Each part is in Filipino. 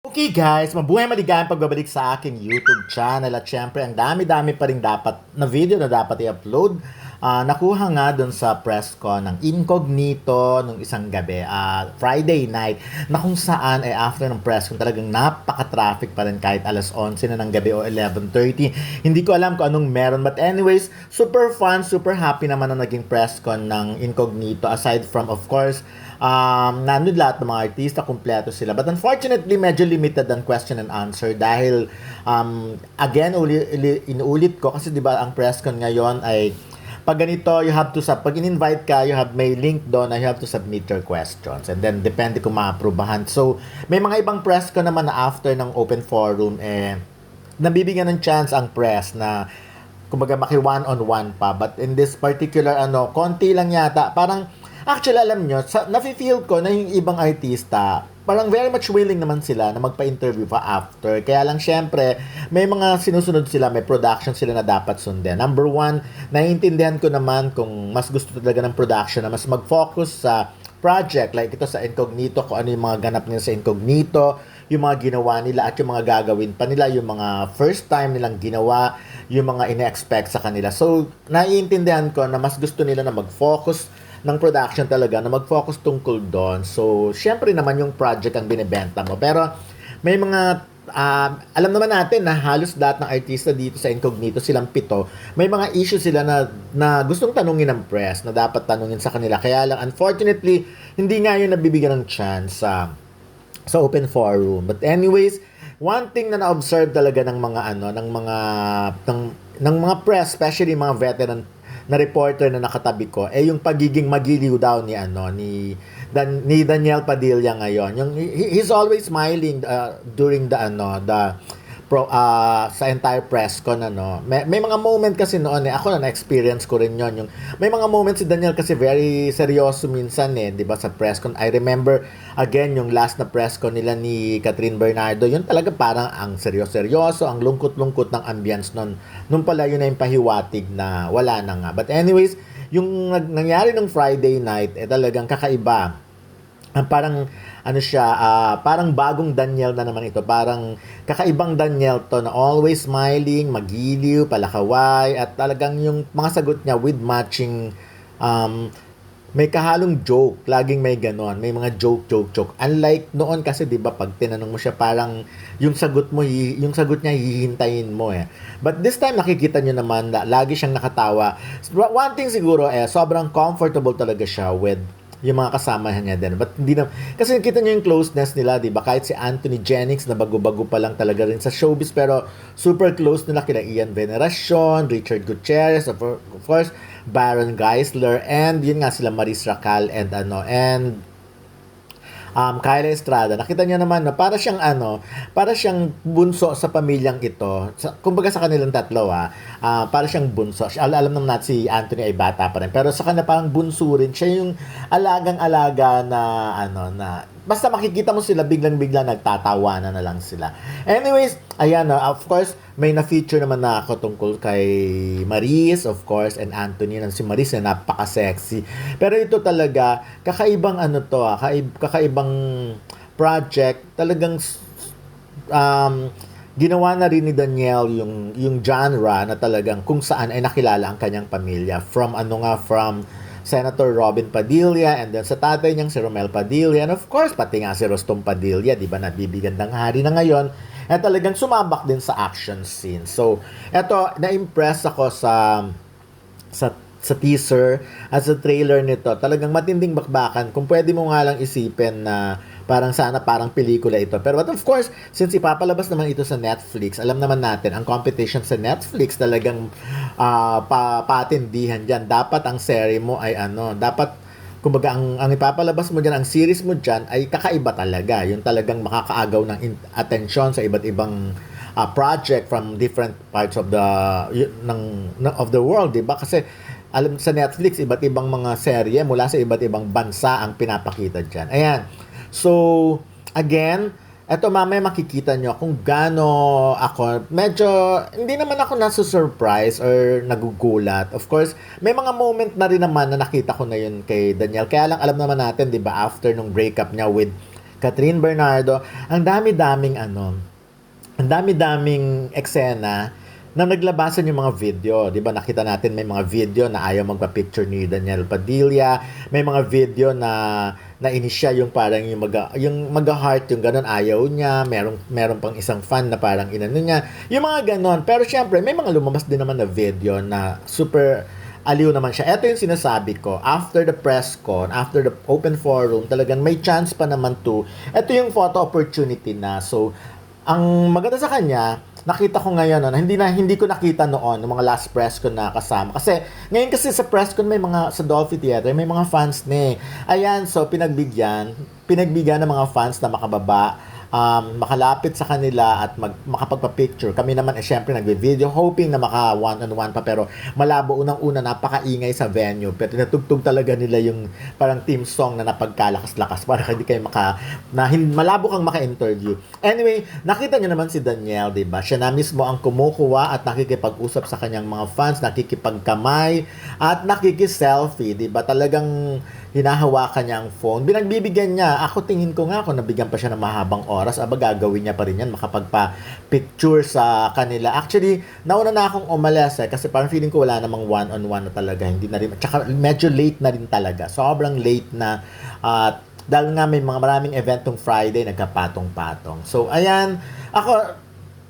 Okay guys, mabuhay maligayang pagbabalik sa aking YouTube channel at syempre ang dami-dami pa rin dapat na video na dapat i-upload. Ah, nakuha nga dun sa press ko ng incognito nung isang gabi, ah, Friday night, na kung saan ay after ng press ko talagang napaka-traffic pa rin kahit alas 11 na ng gabi o 11.30. Hindi ko alam kung anong meron but anyways, super fun, super happy naman na naging press con ng incognito aside from of course um, nandun lahat ng mga artista, kumpleto sila. But unfortunately, medyo limited ang question and answer dahil, um, again, uli, uli, inuulit ko kasi di ba ang press con ngayon ay pag ganito, you have to, sub, pag in-invite ka, you have, may link doon na you have to submit your questions. And then, depende kung maaprubahan. So, may mga ibang press ko naman na after ng open forum, eh, nabibigyan ng chance ang press na kumbaga maki one-on-one pa. But in this particular, ano, konti lang yata. Parang, actually, alam nyo, sa, nafe-feel ko na yung ibang artista, parang very much willing naman sila na magpa-interview pa after. Kaya lang, syempre, may mga sinusunod sila, may production sila na dapat sundin. Number one, naiintindihan ko naman kung mas gusto talaga ng production na mas mag-focus sa project. Like ito sa Incognito, kung ano yung mga ganap nila sa Incognito, yung mga ginawa nila at yung mga gagawin pa nila, yung mga first time nilang ginawa, yung mga ine-expect sa kanila. So, naiintindihan ko na mas gusto nila na mag-focus ng production talaga, na mag-focus tungkol doon. So, syempre naman yung project ang binibenta mo. Pero, may mga ah, alam naman natin na halos lahat ng artista dito sa Incognito, silang pito, may mga issue sila na, na gustong tanungin ng press, na dapat tanungin sa kanila. Kaya lang, unfortunately, hindi nga yun nabibigyan ng chance sa sa open forum. But anyways, one thing na na-observe talaga ng mga ano, ng mga ng, ng mga press, especially mga veteran na reporter na nakatabi ko, eh yung pagiging magiliw daw ni ano ni Dan, ni Daniel Padilla ngayon. Yung he- he's always smiling uh, during the ano the pro, uh, sa entire press con ano. May, may mga moment kasi noon eh ako na na-experience ko rin yon yung may mga moment si Daniel kasi very seryoso minsan eh, 'di ba sa press con. I remember again yung last na press con nila ni Catherine Bernardo, yun talaga parang ang seryoso-seryoso, ang lungkot-lungkot ng ambience noon. Nung pala yun na yung pahiwatig na wala na nga. But anyways, yung nangyari nung Friday night eh talagang kakaiba parang ano siya, ah, parang bagong Daniel na naman ito. Parang kakaibang Daniel to na always smiling, magiliw, palakaway, at talagang yung mga sagot niya with matching um, may kahalong joke. Laging may ganon. May mga joke, joke, joke. Unlike noon kasi, di ba, pag tinanong mo siya, parang yung sagot mo, yung sagot niya, hihintayin mo eh. But this time, nakikita nyo naman na lagi siyang nakatawa. One thing siguro, eh, sobrang comfortable talaga siya with yung mga kasama niya din. But hindi na, kasi nakita niyo yung closeness nila, di ba? Kahit si Anthony Jennings na bago-bago pa lang talaga rin sa showbiz, pero super close nila kina Ian Veneracion, Richard Gutierrez, of course, Baron Geisler, and yun nga sila Maris Racal, and ano, and um, Kyla Estrada, nakita niyo naman na para siyang ano, para siyang bunso sa pamilyang ito. Sa, kumbaga sa kanilang tatlo ah, ah, para siyang bunso. Al- alam naman natin si Anthony ay bata pa rin, pero sa kanya parang bunso rin. Siya yung alagang-alaga na ano na basta makikita mo sila biglang-bigla nagtatawanan na lang sila. Anyways, ayan ah, of course, may na-feature naman na ako tungkol kay Maris, of course, and Anthony. Nang si Maris na napaka-sexy. Pero ito talaga, kakaibang ano to ah, kaib- kakaibang project. Talagang um, ginawa na rin ni Daniel yung yung genre na talagang kung saan ay nakilala ang kanyang pamilya from ano nga from Senator Robin Padilla and then sa tatay niyang si Romel Padilla and of course pati nga si Rostom Padilla di ba nabibigyan ng hari na ngayon at talagang sumabak din sa action scene so eto na-impress ako sa sa sa teaser at sa trailer nito, talagang matinding bakbakan. Kung pwede mo nga lang isipin na parang sana parang pelikula ito. Pero but of course, since ipapalabas naman ito sa Netflix, alam naman natin, ang competition sa Netflix talagang ah, pa patindihan dyan. Dapat ang serie mo ay ano, dapat kumbaga ang, ang ipapalabas mo dyan, ang series mo dyan ay kakaiba talaga. Yung talagang makakaagaw ng in- atensyon sa iba't ibang uh, project from different parts of the y- ng, ng of the world, 'di ba? Kasi alam sa Netflix iba't ibang mga serye mula sa iba't ibang bansa ang pinapakita diyan. Ayan. So, again, eto mamaya makikita nyo kung gaano ako, medyo, hindi naman ako nasa-surprise or nagugulat. Of course, may mga moment na rin naman na nakita ko na yun kay Daniel. Kaya lang alam naman natin, di ba, after nung breakup niya with Catherine Bernardo, ang dami-daming ano, ang dami-daming eksena na naglabasan yung mga video. Di ba nakita natin may mga video na ayaw magpa-picture ni Daniel Padilla. May mga video na na siya yung parang yung mag yung mag-heart yung ganun ayaw niya meron meron pang isang fan na parang inano niya yung mga ganon pero syempre may mga lumabas din naman na video na super aliw naman siya. Ito yung sinasabi ko. After the press con, after the open forum, talagang may chance pa naman to. Ito yung photo opportunity na. So, ang maganda sa kanya, nakita ko ngayon na hindi na hindi ko nakita noon ng mga last press con na kasama kasi ngayon kasi sa press con may mga sa Dolphy Theater may mga fans ni ayan so pinagbigyan pinagbigyan ng mga fans na makababa um, makalapit sa kanila at mag, makapagpa-picture. Kami naman eh syempre nagbe-video hoping na maka one-on-one pa pero malabo unang-una napakaingay sa venue. Pero tinatugtog talaga nila yung parang team song na napagkalakas-lakas para hindi kayo maka na hin, malabo kang maka-interview. Anyway, nakita niyo naman si Danielle, 'di ba? Siya na mismo ang kumukuha at nakikipag-usap sa kanyang mga fans, nakikipagkamay at nakiki-selfie, 'di ba? Talagang hinahawakan niya ang phone. Binagbibigyan niya. Ako tingin ko nga kung nabigyan pa siya ng mahabang oras, aba gagawin niya pa rin yan, makapagpa-picture sa kanila. Actually, nauna na akong umalas eh, kasi parang feeling ko wala namang one-on-one na talaga. Hindi na rin, tsaka medyo late na rin talaga. Sobrang late na at dahil nga may mga maraming event tong Friday, nagkapatong-patong. So, ayan, ako,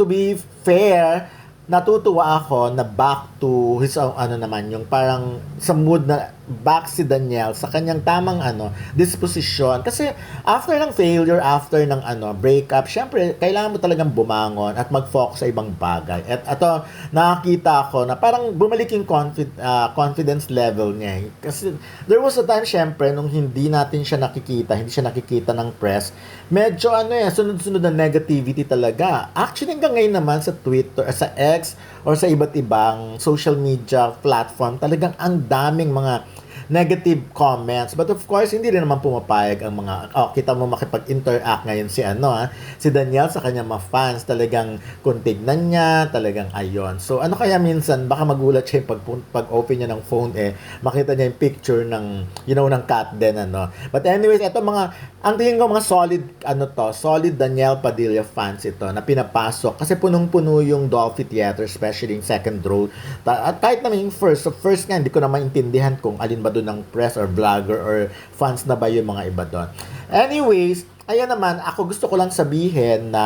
to be fair, natutuwa ako na back to his uh, ano naman yung parang sa mood na back si Daniel sa kanyang tamang ano disposition kasi after ng failure after ng ano breakup syempre kailangan mo talagang bumangon at mag-focus sa ibang bagay. At ato nakakita ako na parang bumalik yung confid, uh, confidence level niya kasi there was a time syempre nung hindi natin siya nakikita hindi siya nakikita ng press medyo ano eh sunod-sunod na negativity talaga. Actually hanggang ngayon naman sa Twitter sa X or sa iba't ibang social media platform talagang ang daming mga negative comments. But of course, hindi rin naman pumapayag ang mga, oh, kita mo makipag-interact ngayon si ano, ha, si Daniel sa kanyang mga fans. Talagang kuntignan niya, talagang ayon. So, ano kaya minsan, baka magulat siya pag, pag-open niya ng phone, eh, makita niya yung picture ng, you know, ng cat din, ano. But anyways, ito mga, ang tingin ko mga solid, ano to, solid Daniel Padilla fans ito, na pinapasok. Kasi punong-puno yung Dolphy Theater, especially yung second row. At kahit naman yung first, so first nga, hindi ko na maintindihan kung alin ba doon ng press or vlogger or fans na ba yung mga iba doon. Anyways, ayan naman, ako gusto ko lang sabihin na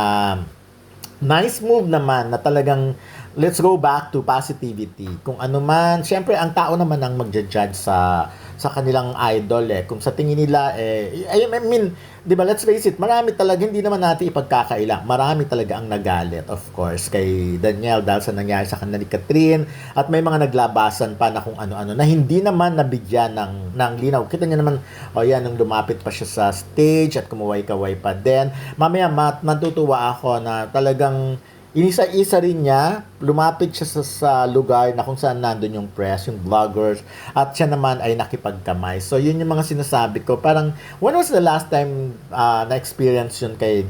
nice move naman na talagang let's go back to positivity. Kung ano man, syempre ang tao naman ang magja-judge sa sa kanilang idol eh. Kung sa tingin nila eh I mean, 'di ba, let's face it, marami talaga hindi naman natin ipagkakaila. Marami talaga ang nagalit of course kay Daniel dahil sa nangyari sa kanila ni Catherine at may mga naglabasan pa na kung ano-ano na hindi naman nabigyan ng ng linaw. Kita niyo naman, oh yan, nung lumapit pa siya sa stage at kumuway-kaway pa din. Mamaya mat, matutuwa ako na talagang Inisa-isa rin niya, lumapit siya sa, sa lugar na kung saan nandun yung press, yung vloggers, at siya naman ay nakipagkamay. So, yun yung mga sinasabi ko. Parang, when was the last time uh, na-experience yun kay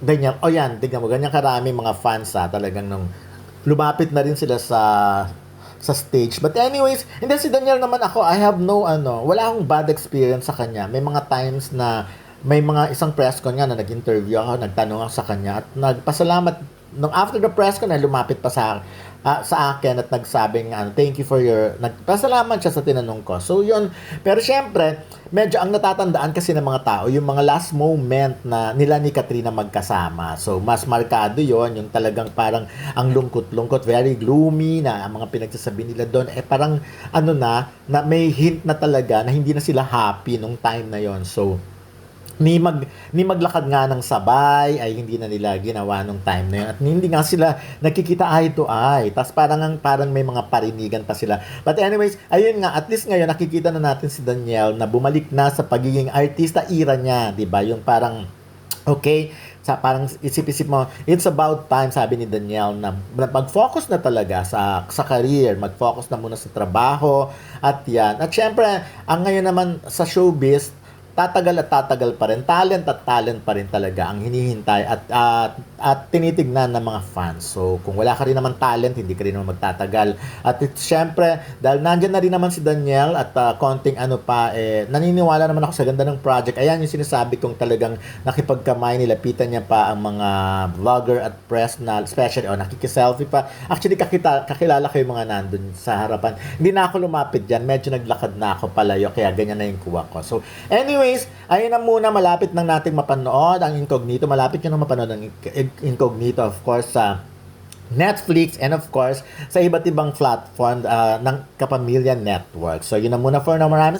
ganyan, oh yan, tignan mo, ganyan karami mga fans ha, talagang nung lumapit na rin sila sa sa stage. But anyways, hindi si Daniel naman ako, I have no ano, wala akong bad experience sa kanya. May mga times na may mga isang press con nga na nag-interview ako, nagtanong ako sa kanya at nagpasalamat nung after the press ko na lumapit pa sa uh, sa akin at nagsabing ano, thank you for your nagpasalamat siya sa tinanong ko. So yun, pero syempre, medyo ang natatandaan kasi ng mga tao, yung mga last moment na nila ni Katrina magkasama. So mas markado yon yung talagang parang ang lungkot-lungkot, very gloomy na ang mga pinagsasabi nila doon eh parang ano na, na may hint na talaga na hindi na sila happy nung time na yon. So ni mag ni maglakad nga ng sabay ay hindi na nila ginawa nung time na yun. At hindi nga sila nakikita eye to eye. Tas parang ang parang may mga parinigan pa sila. But anyways ayun nga at least ngayon nakikita na natin si Daniel na bumalik na sa pagiging artista era niya di ba? Yung parang okay sa parang isip-isip mo it's about time sabi ni Daniel na mag-focus na talaga sa sa career. Mag-focus na muna sa trabaho. At yan. At syempre ang ngayon naman sa showbiz tatagal at tatagal pa rin. Talent at talent pa rin talaga ang hinihintay at at, at tinitignan ng mga fans. So, kung wala ka rin naman talent, hindi ka rin naman magtatagal. At it, syempre, dahil nandyan na rin naman si Daniel at ah, konting ano pa, eh, naniniwala naman ako sa ganda ng project. Ayan yung sinasabi kong talagang nakipagkamay, nilapitan niya pa ang mga vlogger at press na, especially, oh, nakikiselfie pa. Actually, kakita, kakilala ko yung mga nandun sa harapan. Hindi na ako lumapit dyan. Medyo naglakad na ako palayo, kaya ganyan na yung kuha ko. So, anyways, ayun na muna, malapit nang nating mapanood ang Incognito. Malapit nyo na mapanood ang Incognito, of course, sa Netflix and of course sa iba't ibang platform ah, ng Kapamilya Network. So yun na muna for now. Maraming